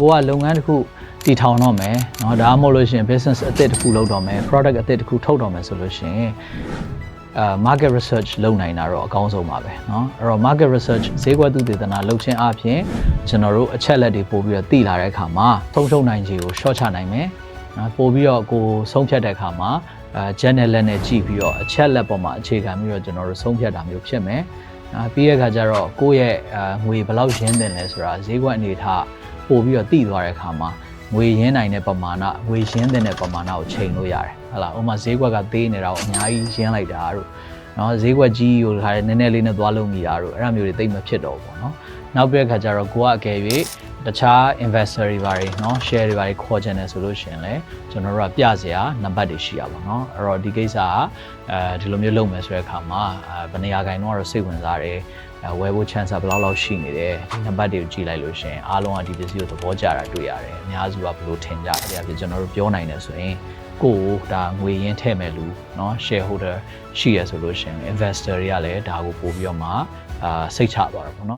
ကိုကလုပ်ငန်းတစ်ခုတည်ထောင်တော့မယ်เนาะဒါမှမဟုတ်လို့ရှိရင် business အသစ်တစ်ခုလုပ်တော့မယ် product အသစ်တစ်ခုထုတ်တော့မယ်ဆိုလို့ရှိရင်အာ market research လုပ်နိုင်တာတော့အကောင်းဆုံးပါပဲเนาะအဲ့တော့ market research ဈေးကွက်သုတေသနလုပ်ခြင်းအပြင်ကျွန်တော်တို့အချက်လက်တွေပို့ပြီးတော့သိလာတဲ့အခါမှာဆုံးရှုံးနိုင်ခြေကို short ချနိုင်မယ်နော်ပို့ပြီးတော့ကိုဆုံးဖြတ်တဲ့အခါမှာအဲ channel လက်နဲ့ကြည့်ပြီးတော့အချက်လက်ပေါ်မှာအခြေခံပြီးတော့ကျွန်တော်တို့ဆုံးဖြတ်တာမျိုးဖြစ်မယ်အာပြီးတဲ့အခါကျတော့ကိုယ့်ရဲ့အာငွေဘယ်လောက်ရင်းတင်လဲဆိုတာဈေးကွက်အနေထား ပို့ပြီးတော့သိသွားတဲ့အခါမှာငွေရင်းနိုင်တဲ့ပမာဏငွေရင်းတင်တဲ့ပမာဏကိုချိန်လို့ရတယ်ဟုတ်လားဥပမာဈေးကွက်ကသေးနေတာကိုအများကြီးရင်းလိုက်တာတို့ နော်ဈေးကွက်ကြီးကိုခါရဲနည်းနည်းလေးနဲ့သွားလို့မိတာတို့အဲ့ဒါမျိုးတွေသိမ့်မဖြစ်တော့ဘူးပေါ့နော်နောက်ပြီးတဲ့အခါကျတော့ကိုကအကယ်၍တခြား investor တွေဘာတွေเนาะ share တွေဘာတွေခေါ်ချင်တယ်ဆိုလို့ရှိရင်လည်းကျွန်တော်တို့ကပြစရာနံပါတ်တွေရှိရပါเนาะအဲ့တော့ဒီကိစ္စကအဲဒီလိုမျိုးလုပ်မယ်ဆိုတဲ့အခါမှာအဲဘယ်နေရာခိုင်တော့တော့စိတ်ဝင်စားတယ်အဲဝယ်ဖို့ chance ကဘယ်လောက်လောက်ရှိနေတယ်ဒီနံပါတ်တွေကိုကြည့်လိုက်လို့ရှိရင်အားလုံးကဒီပစ္စည်းကိုသဘောကျတာတွေ့ရတယ်အများစုကဘယ်လိုထင်ကြတယ်အဖြစ်ကျွန်တော်တို့ပြောနိုင်တယ်ဆိုရင် ကိုယ်ကိုဒါငွေရင်းထည့်မဲ့လူเนาะ shareholder ရှိရဆိုလို့ရှိရင် investor တွေကလည်းဒါကိုပို့ပြီးတော့မှအာစိတ်ချသွားတာပေါ့เนาะ